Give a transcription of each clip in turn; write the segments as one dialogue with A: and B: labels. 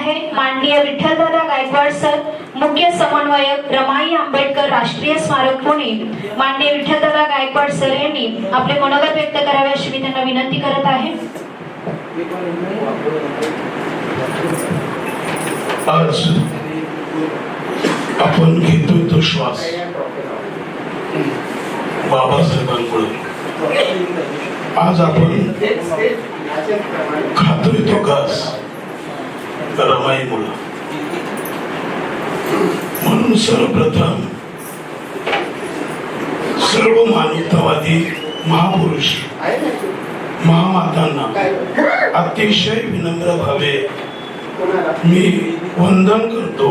A: आहे. माननीय विठ्ठलदादा गायकवाड सर मुख्य समन्वयक रमाई आंबेडकर राष्ट्रीय स्मारक पुणे. माननीय विठ्ठलदादा गायकवाड सर यांनी आपले मनोगत व्यक्त करावे अशी मी त्यांना विनंती करत आहे.
B: आज आपण घेतोय तो श्वास. बाबासाहेबांकडून. आज आपण खातोय तो घास. रमाईमुळं म्हणून सर्वप्रथम सर्व मानवतावादी महापुरुष महामातांना अतिशय विनम्र भावे मी वंदन करतो.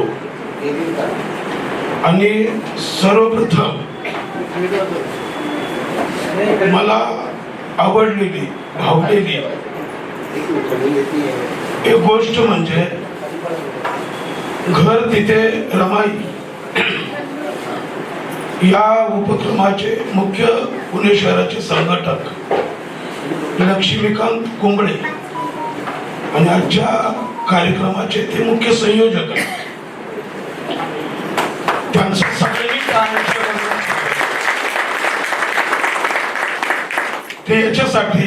B: आणि सर्वप्रथम मला आवडलेली भावलेली एक गोष्ट म्हणजे घर तिथे रमाई. या उपक्रमाचे मुख्य पुणे शहराचे संघटक लक्ष्मीकांत कुंबळे आणि आजच्या कार्यक्रमाचे ते मुख्य संयोजक आहेत. त्यांचं ते याच्यासाठी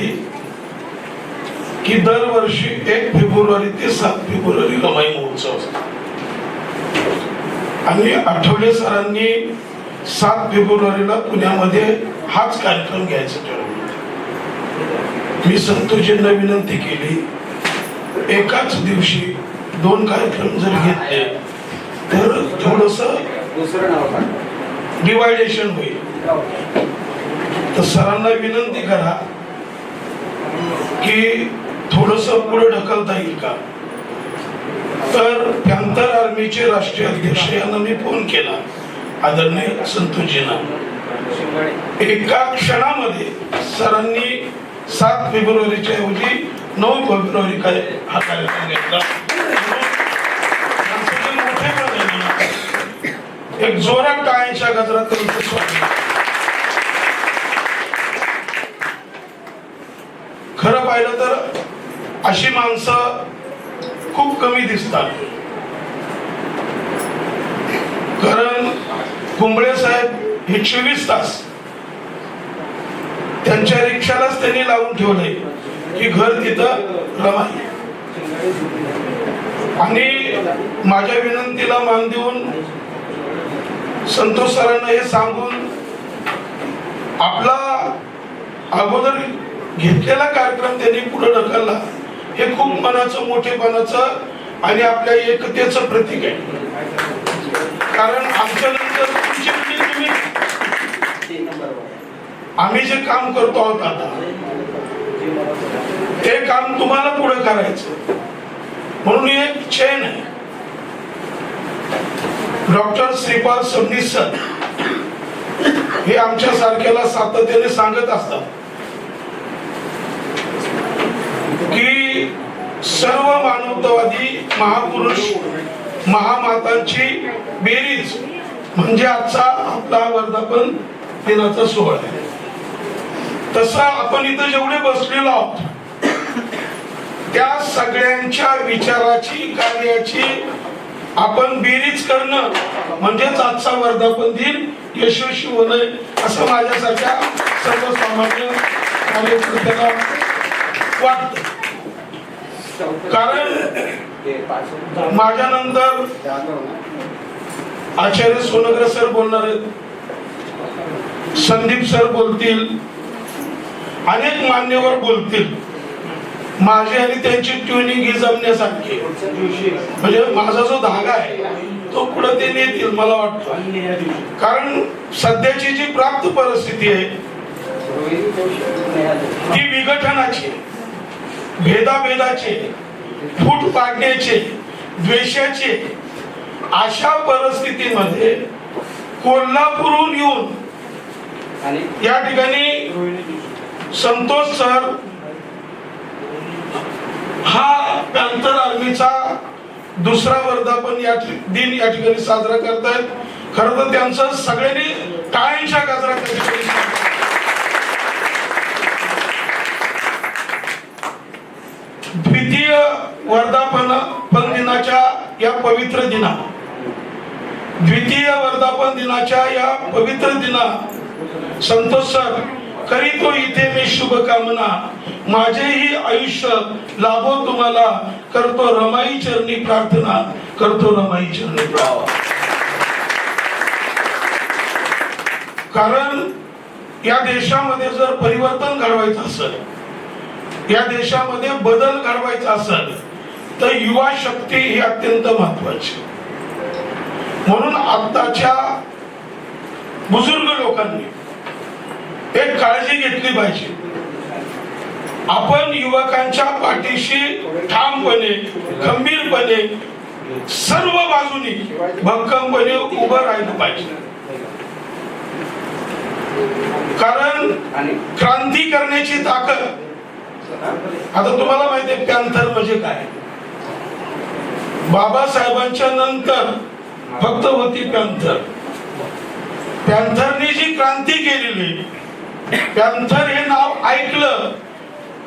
B: की दरवर्षी एक फेब्रुवारी ते सात फेब्रुवारी रमाई महोत्सव असतो. आणि आठवले सरांनी सात फेब्रुवारीला पुण्यामध्ये हाच कार्यक्रम घ्यायचा ठरवलं. मी संतोषींना विनंती केली एकाच दिवशी दोन कार्यक्रम जर घेतले तर थोडस
C: दुसरं नाव सांग.
B: डिवायडेशन होईल. तर सरांना विनंती करा की थोडस पुढे ढकलता येईल का? तर पॅन्थर आर्मीचे राष्ट्रीय अध्यक्ष यांना मी फोन केला. आदरणीय संतोषजींना. एका क्षणामध्ये सरांनी सात फेब्रुवारीच्या ऐवजी नऊ फेब्रुवारी काय हा कार्यक्रम घेतला. एक जोरात टाळ्यांच्या गजरात खरं पाहिलं तर अशी माणसं खूप कमी दिसतात. कारण कुंबळे साहेब हे चोवीस तास त्यांच्या रिक्षालाच त्यांनी लावून ठेवलंय की घर तिथं रमाई आणि माझ्या विनंतीला मान देऊन संतोष सरांना हे सांगून आपला अगोदर घेतलेला कार्यक्रम त्यांनी पुढे ढकलला. हे खूप मनाचं मोठेपणाचं आणि आपल्या एकतेचं प्रतीक आहे. कारण आमच्या नंतर तुमची म्हणजे तुम्ही आम्ही जे काम करतो आहोत आता ते काम तुम्हाला पुढे करायचं. म्हणून एक चेन आहे. डॉक्टर श्रीपाद सबनीस सर हे आमच्या सारख्याला सातत्याने सांगत असतात की सर्व मानवतावादी महापुरुष महामातांची बेरीज म्हणजे आजचा आपला वर्धापन दिनाचा सोहळा आहे. तसा आपण इथं जेवढे बसलेलो आहोत त्या सगळ्यांच्या विचाराची कार्याची आपण बेरीज करणं म्हणजेच आजचा वर्धापन दिन यशस्वी होणं असं माझ्यासारख्या सर्वसामान्य कार्यकर्त्याला वाटतं. कारण माझ्यानंतर आचार्य सोनग्र सर बोलणार आहेत. संदीप सर बोलतील. अनेक मान्यवर बोलतील. माझी आणि त्यांची ट्युनिंग ही जमण्यासारखी म्हणजे माझा जो धागा आहे तो पुढे ते नेतील मला वाटतं. कारण सध्याची जी प्राप्त परिस्थिती आहे ती विघटनाची आहे. फूट पाडण्याचे द्वेषाचे अशा परिस्थितीमध्ये कोल्हापूरहून येऊन या ठिकाणी संतोष सर हा पॅन्थर आर्मीचा दुसरा वर्धापन या दिन या ठिकाणी साजरा करतायत. खर तर त्यांचं सगळ्यांनी टाळ्यांच्या गजरा त्या ठिकाणी स्वागत द्वितीय वर्धापन पण दिनाच्या या पवित्र दिना. द्वितीय वर्धापन दिनाच्या या पवित्र दिना संतोष सर करीतो इथे मी शुभकामना. माझेही आयुष्य लाभो तुम्हाला. करतो रमाई चरणी प्रार्थना करतो रमाई चरणी प्रार्थना. कारण या देशामध्ये जर परिवर्तन घडवायचं असेल या देशामध्ये बदल घडवायचा असेल तर युवा शक्ती ही अत्यंत महत्वाची म्हणून आत्ताच्या बुजुर्ग लोकांनी एक काळजी घेतली पाहिजे. आपण युवकांच्या पाठीशी ठामपणे खंबीरपणे सर्व बाजूनी भक्कमपणे उभं राहिलं पाहिजे. कारण क्रांती करण्याची ताकद आता तुम्हाला माहिती आहे पॅन्थर म्हणजे काय? बाबासाहेबांच्या नंतर फक्त होती पॅन्थर. पॅन्थरनी जी क्रांती केलेली पॅन्थर हे नाव ऐकलं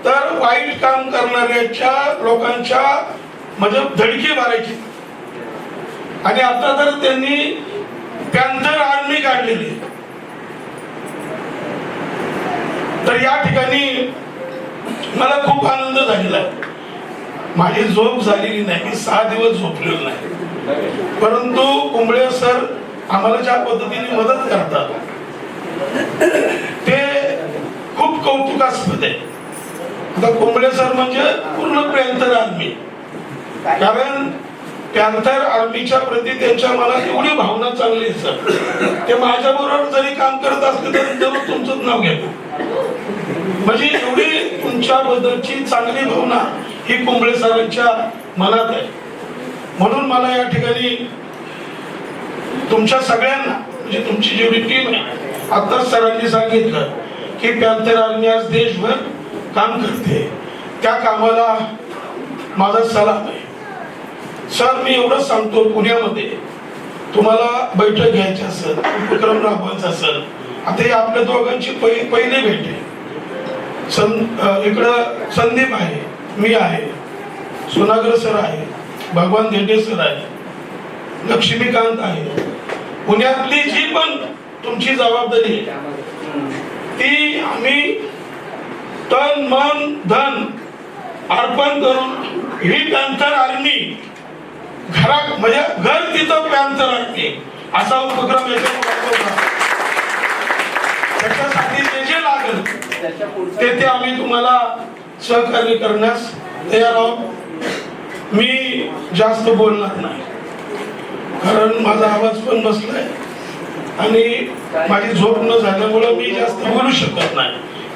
B: तर वाईट काम करणाऱ्याच्या लोकांच्या म्हणजे धडकी मारायची. आणि आता तर त्यांनी पॅन्थर आर्मी काढलेली. तर या ठिकाणी मला खूप आनंद झालेला आहे. माझी झोप झालेली नाही. मी सहा दिवस झोपलेलो नाही. परंतु कुंबळे सर आम्हाला ज्या पद्धतीने मदत करतात ते खूप कौतुकास्पद आहे. आता कुंबळे सर म्हणजे पूर्ण पॅन्थर आर्मी. कारण पॅन्थर आर्मीच्या प्रती त्यांच्या मनात एवढी भावना चांगली सर. ते माझ्या बरोबर जरी काम करत असले तरी जरूर तुमचंच नाव घेतो. म्हणजे एवढी तुमच्या बद्दलची चांगली भावना ही कुंबळे सरांच्या मनात आहे. म्हणून मला या ठिकाणी तुमच्या सगळ्यांना म्हणजे तुमची जेवढी टीम आहे आता सरांनी सांगितलं की पॅन्थर आर्मी आज देशभर काम करते. त्या कामाला माझा सलाम आहे. सर मी एवढं सांगतो पुण्यामध्ये. तुम्हाला बैठक घ्यायची असेल उपक्रम राबवायचा असेल आता हे आपल्या दोघांची पहि- पहिली भेट आहे. सं इकडं संदीप आहे. मी आहे. सुनाग्र सर आहे. भगवान धेटे सर आहे. लक्ष्मीकांत आहे. पुण्यातली जी पण तुमची जबाबदारी आहे ती आम्ही तन मन धन अर्पण करून ही पॅन्थर आर्मी घरात म्हणजे घर तिथं पॅन्थर आर्मी असा उपक्रम त्याच्यासाठी जे जे लागल ते ते आम्ही तुम्हाला सहकार्य करण्यास तयार आहोत. मी जास्त बोलणार नाही. कारण माझा आवाज पण बसलाय. आणि माझी झोप न झाल्यामुळं मी जास्त बोलू शकत नाही.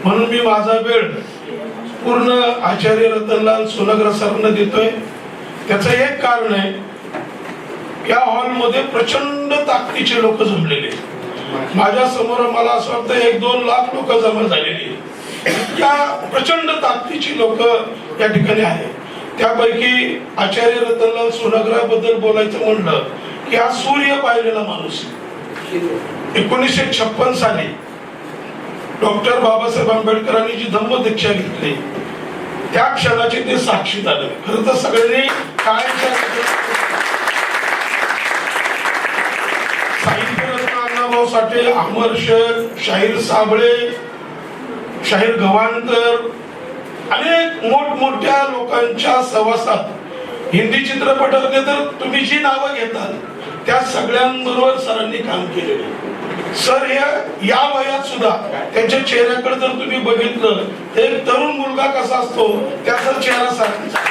B: म्हणून मी माझा वेळ पूर्ण आचार्य रतनलाल सोनग्र सरांना देतोय. त्याचं एक कारण आहे या हॉलमध्ये प्रचंड ताकदीचे लोक जमलेले आहेत. माझ्यासमोर मला असं वाटतं एक दोन लाख लोक जमा झालेली इतक्या प्रचंड ताकदीची लोक या ठिकाणी आहेत. त्यापैकी आचार्य रतनलाल सोनाग्रहाबद्दल बोलायचं म्हणलं की हा सूर्य पाहिलेला माणूस एकोणीसशे छप्पन साली डॉक्टर बाबासाहेब आंबेडकरांनी जी धम्म दीक्षा घेतली त्या क्षणाचे ते साक्षी झाले. खरं तर सगळ्यांनी काय साहित्य रत्न अण्णाभाऊ साठे अमर शेख शाहीर साबळे शाहीर गव्हाणकर अनेक मोठमोठ्या लोकांच्या सहवासात हिंदी चित्रपटामध्ये तर तुम्ही जी नावं घेताल त्या सगळ्यांबरोबर सरांनी काम केलेलं सर या या वयात सुद्धा त्यांच्या चेहऱ्याकडे जर तुम्ही बघितलं तर एक तरुण मुलगा कसा असतो त्याचा चेहरा सरांचा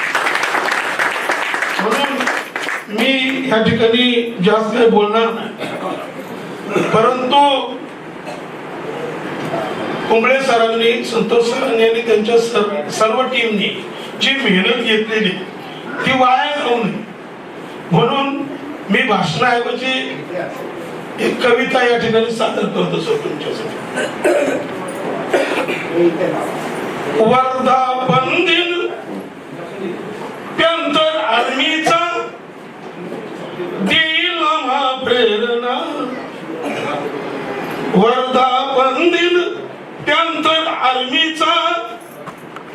B: म्हणून मी या ठिकाणी जास्त काही बोलणार नाही. परंतु कुंबळे सरांनी संतोष सरांनी आणि त्यांच्या सर- सर्व टीमनी जी मेहनत घेतलेली ती वाया जाऊ नये. म्हणून मी भाषणाऐवजी एक कविता या ठिकाणी सादर करतो सर तुमच्यासाठी. वर्धापन दिन प्यांतर आर्मीचा दिल आम्हा प्रेरणा वर्धापन दिन प्यांतर आर्मीचा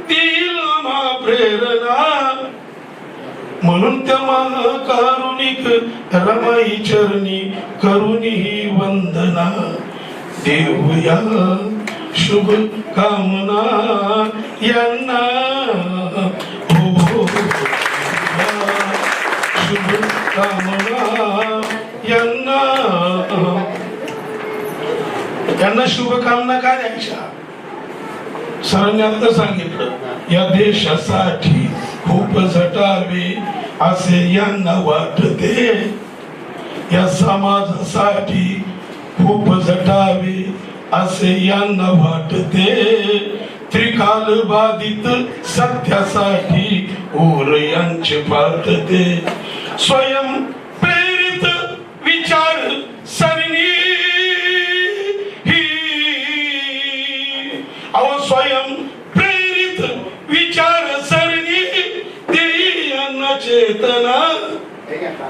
B: दिल आम्हा प्रेरणा म्हणून त्या मान कारुणिक रमाई चरणी करुणी ही वंदना देऊया शुभ कामना यांना. हो, हो, हो, शुभ कामना यांना. त्यांना शुभकामना काय द्यायच्या? सरांनी आता सांगितलं या देशासाठी खूप झटावे असे यांना वाटते. या समाजासाठी खूप झटावे असे यांना वाटते. त्रिकाल बाधित सत्यासाठी ओर यांचे पाठते स्वयं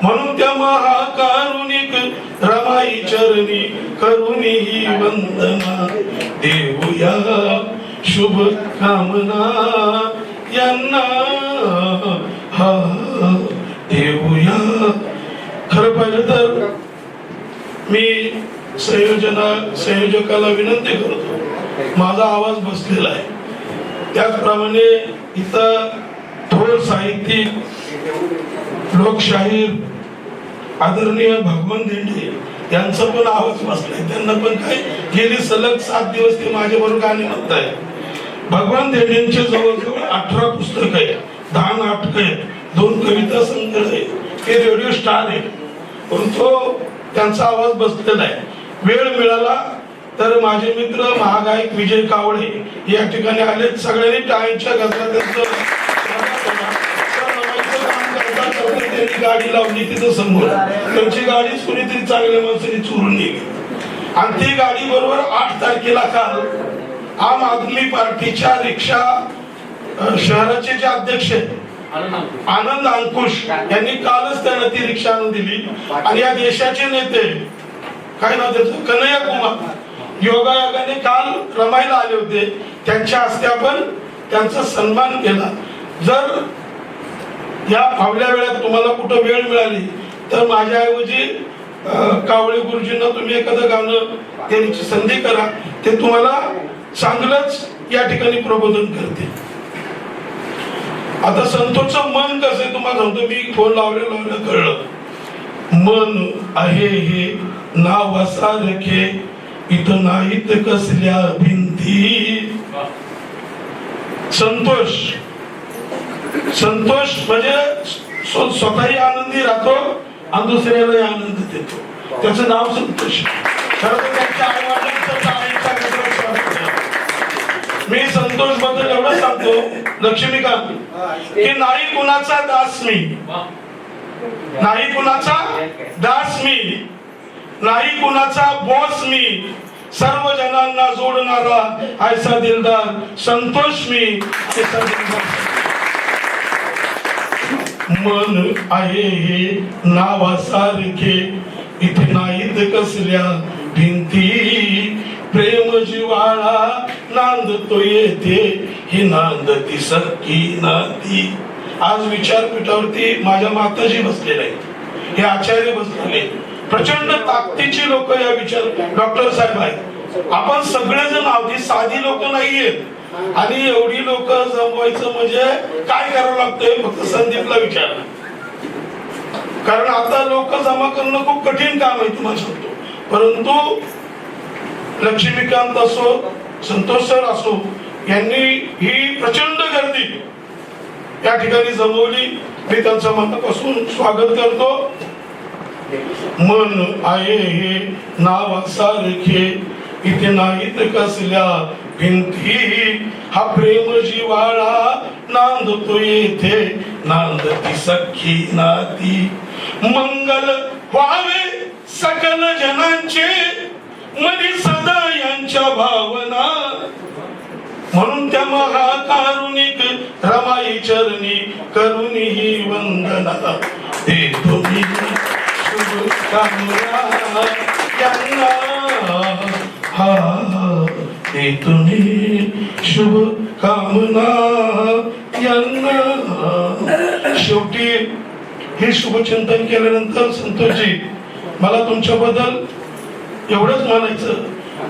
B: म्हणून त्या महाकारुणिक रमाई चरणी करुणी ही वंदना. देऊया शुभ कामना यांना. हा देऊया खरं पाहिलं तर मी संयोजना संयोजकाला विनंती करतो. माझा आवाज बसलेला आहे. त्याचप्रमाणे इथं थोर साहित्यिक लोकशाहीर आदरणीय भगवान देंडे त्यांचं पण आवाज बसलाय. त्यांना पण काय गेली सलग सात दिवस ते माझ्याबरोबर गाणी म्हणताय भगवान देंडेंचे जवळजवळ अठरा पुस्तक आहेत. दहा नाटक आहेत. दोन कविता संग्रह आहेत. ते रेडिओ स्टार आहेत. परंतु त्यांचा आवाज बसलेला आहे. वेळ मिळाला तर माझे मित्र महागायक विजय कावळे या ठिकाणी आले सगळ्यांनी टाळ्यांच्या गजरा त्यांचं काम करता करता त्यांनी गाडी लावली तिथं समोर. त्यांची गाडी कोणीतरी चांगल्या माणसाने चोरून नेली. आणि ती गाडी बरोबर आठ तारखेला काल आम आदमी पार्टीच्या रिक्षा शहराचे जे अध्यक्ष आनंद अंकुश यांनी कालच त्यांना ती रिक्षा आणून दिली. आणि या देशाचे नेते काय नाव त्याचं? कन्हैया कुमार. योगायोगाने काल रमायला आले होते. त्यांच्या हस्ते आपण त्यांचा सन्मान केला. जर या फावल्या वेळात तुम्हाला कुठं वेळ मिळाली? तर माझ्याऐवजी कावळे गुरुजींना तुम्ही एखादं गाणं त्यांची संधी करा. ते तुम्हाला चांगलंच या ठिकाणी प्रबोधन करते आता संतोषचं मन कसं आहे तुम्हाला सांगतो. मी फोन लावले लावलं कळलं. मन आहे हे नाव असारखे इथं नाहीत कसल्या भिंती. संतोष संतोष म्हणजे स्वतःही आनंदी राहतो आणि दुसऱ्यालाही आनंद देतो. त्याचं नाव संतोष. खरं तर त्यांच्या आई वडिलांचं मी संतोषबद्दल एवढं सांगतो लक्ष्मीकांत की नाही कुणाचा दास मी? नाही कुणाचा दास मी? नाही कुणाचा बॉस मी? सर्व जणांना जोडणारा ऐसा दिलदार संतोष मी ऐसा दिलदार मन आहे हे नावासारखे. इथे नाहीत कसल्या भिंती. प्रेम जिवाळा नांदतो येते ही नांदती सख्खी नांदी. आज विचारपीठावरती माझ्या माताजी बसलेल्या आहेत. हे आचार्य बसलेले प्रचंड ताकदीची लोक या विचार डॉक्टर साहेब आहेत. आपण सगळेजण अगदी साधी लोक नाहीयेत. आणि एवढी लोक जमवायचं म्हणजे काय करावं लागतंय? फक्त संदीपला विचार कारण आता लोक जमा करणं खूप कठीण काम आहे तुम्हाला सांगतो. परंतु लक्ष्मीकांत असो संतोष सर असो यांनी ही प्रचंड गर्दी या ठिकाणी जमवली. मी त्यांचं मनापासून स्वागत करतो. मन आहे हे नावासारखे इथे नाहीत कसल्या भिंती हा प्रेम जिवाळा नांदतो येथे नांदती सख्खी नाती. मंगल व्हावे सकल जनांचे. मधी सदा यांच्या भावना. म्हणून त्या महाकारुणिक रमाई चरणी करुणी ही वंदना. ते तुम्ही यांना. हा. देतो शुभ कामना यांना. शेवटी हे शुभचिंतन केल्यानंतर संतोषजी मला तुमच्याबद्दल एवढंच म्हणायचं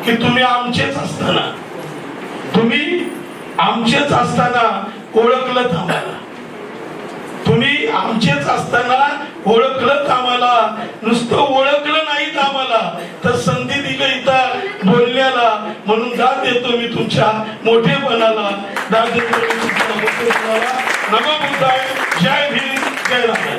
B: की तुम्ही आमचेच असताना तुम्ही आमचेच असताना ओळखलं आम्हाला. तुम्ही आमचेच असताना ओळखलं आम्हाला. नुसतं ओळखलं नाहीत आम्हाला. तर संधी दिली इथं बोलण्याला म्हणून दाद देतो मी तुमच्या मोठेपणाला. दाद देतो मी तुमच्या मोठेपणाला. नमो बुद्धाय. जय भीम. जय राम.